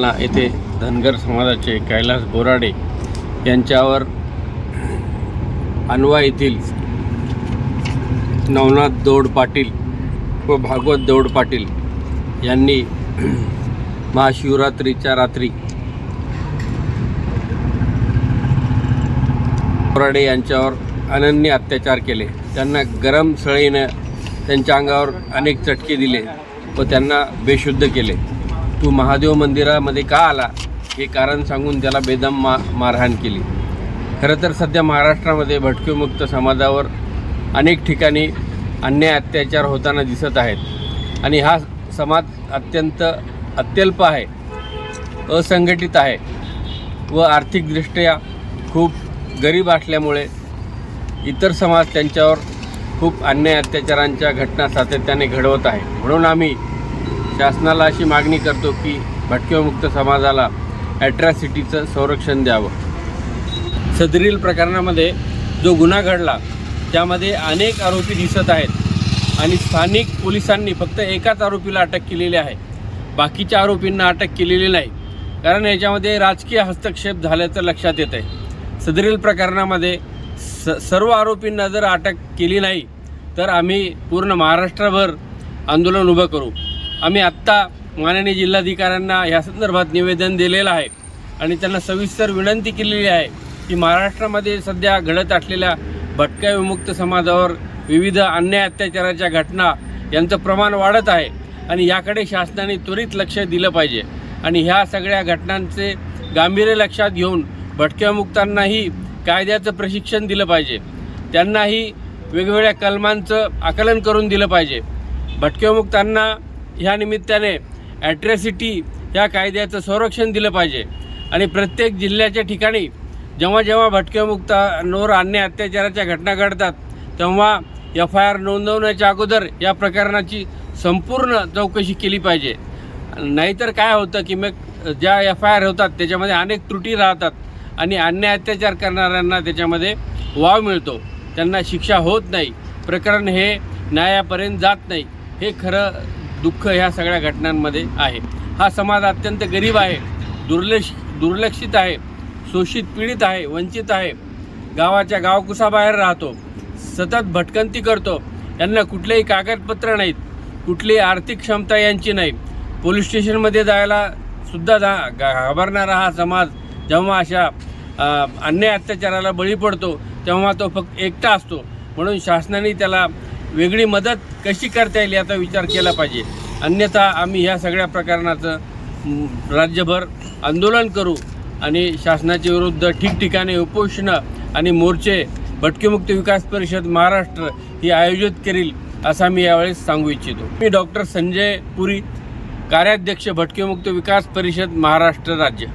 ला येथे धनगर समाजाचे कैलास बोराडे यांच्यावर अनवा येथील नवनाथ दौड पाटील व भागवत दौड पाटील यांनी महाशिवरात्रीच्या रात्री बोराडे यांच्यावर अनन्य अत्याचार केले. त्यांना गरम सळीनं त्यांच्या अंगावर अनेक चटके दिले व त्यांना बेशुद्ध केले. तू महादेव मंदिरामध्ये का आला हे कारण सांगून त्याला बेदम मा मारहाण केली. खरं तर सध्या महाराष्ट्रामध्ये भटकेमुक्त समाजावर अनेक ठिकाणी अन्याय अत्याचार होताना दिसत आहेत. आणि हा समाज अत्यंत अत्यल्प आहे असंघटित आहे व आर्थिकदृष्ट्या खूप गरीब असल्यामुळे इतर समाज त्यांच्यावर खूप अन्याय अत्याचारांच्या घटना सातत्याने घडवत आहे. म्हणून आम्ही शासनाला अशी मागणी करतो की भटकेमुक्त समाजाला ॲट्रॅसिटीचं संरक्षण द्यावं. सदरील प्रकरणामध्ये जो गुन्हा घडला त्यामध्ये अनेक आरोपी दिसत आहेत आणि स्थानिक पोलिसांनी फक्त एकाच आरोपीला अटक केलेली आहे. बाकीच्या आरोपींना अटक केलेली नाही. कारण याच्यामध्ये राजकीय हस्तक्षेप झाल्याचं लक्षात येत आहे सदरील प्रकरणामध्ये स सर्व आरोपींना जर अटक केली नाही तर आम्ही पूर्ण महाराष्ट्रभर आंदोलन उभं करू. आम्ही आत्ता माननीय जिल्हाधिकाऱ्यांना या संदर्भात निवेदन दिलेलं आहे आणि त्यांना सविस्तर विनंती केलेली आहे की महाराष्ट्रामध्ये सध्या घडत असलेल्या भटक्या विमुक्त समाजावर विविध अन्याय अत्याचाराच्या घटना यांचं प्रमाण वाढत आहे आणि याकडे शासनाने त्वरित लक्ष दिलं पाहिजे. आणि ह्या सगळ्या घटनांचे गांभीर्य लक्षात घेऊन भटक्यामुक्तांनाही कायद्याचं प्रशिक्षण दिलं पाहिजे. त्यांनाही वेगवेगळ्या कलमांचं आकलन करून दिलं पाहिजे. भटक्यामुक्तांना ह्या निमित्ताने ॲट्रॅसिटी या कायद्याचं संरक्षण दिलं पाहिजे. आणि प्रत्येक जिल्ह्याच्या ठिकाणी जेव्हा जेव्हा भटकेमुक्त नोर अन्य अत्याचाराच्या घटना घडतात तेव्हा एफ आय आर नोंदवण्याच्या अगोदर या प्रकरणाची संपूर्ण चौकशी केली पाहिजे. नाहीतर काय होतं की मग ज्या एफ आय आर होतात त्याच्यामध्ये अनेक त्रुटी राहतात आणि अन्य अत्याचार करणाऱ्यांना त्याच्यामध्ये वाव मिळतो. त्यांना शिक्षा होत नाही. प्रकरण हे न्यायापर्यंत जात नाही. हे खरं दुःख ह्या सगळ्या घटनांमध्ये आहे. हा समाज अत्यंत गरीब आहे दुर्लक्ष दुर्लक्षित आहे शोषित पीडित आहे वंचित आहे. गावाच्या गावकुसाबाहेर राहतो सतत भटकंती करतो. यांना कुठलेही कागदपत्र नाहीत कुठलीही आर्थिक क्षमता यांची नाही. पोलीस स्टेशनमध्ये जायला सुद्धा जा घाबरणारा हा समाज जेव्हा अशा अन्याय अत्याचाराला बळी पडतो तेव्हा तो फक्त एकटा असतो. म्हणून शासनाने त्याला वेगळी मदत कशी करता येईल याचा विचार केला पाहिजे. अन्यथा आम्ही ह्या सगळ्या प्रकरणाचं राज्यभर आंदोलन करू आणि शासनाच्या विरुद्ध ठिकठिकाणी उपोषणं आणि मोर्चे भटकेमुक्त विकास परिषद महाराष्ट्र ही आयोजित करील असा मी यावेळेस सांगू इच्छितो. मी डॉक्टर संजय पुरी कार्याध्यक्ष भटकेमुक्त विकास परिषद महाराष्ट्र राज्य.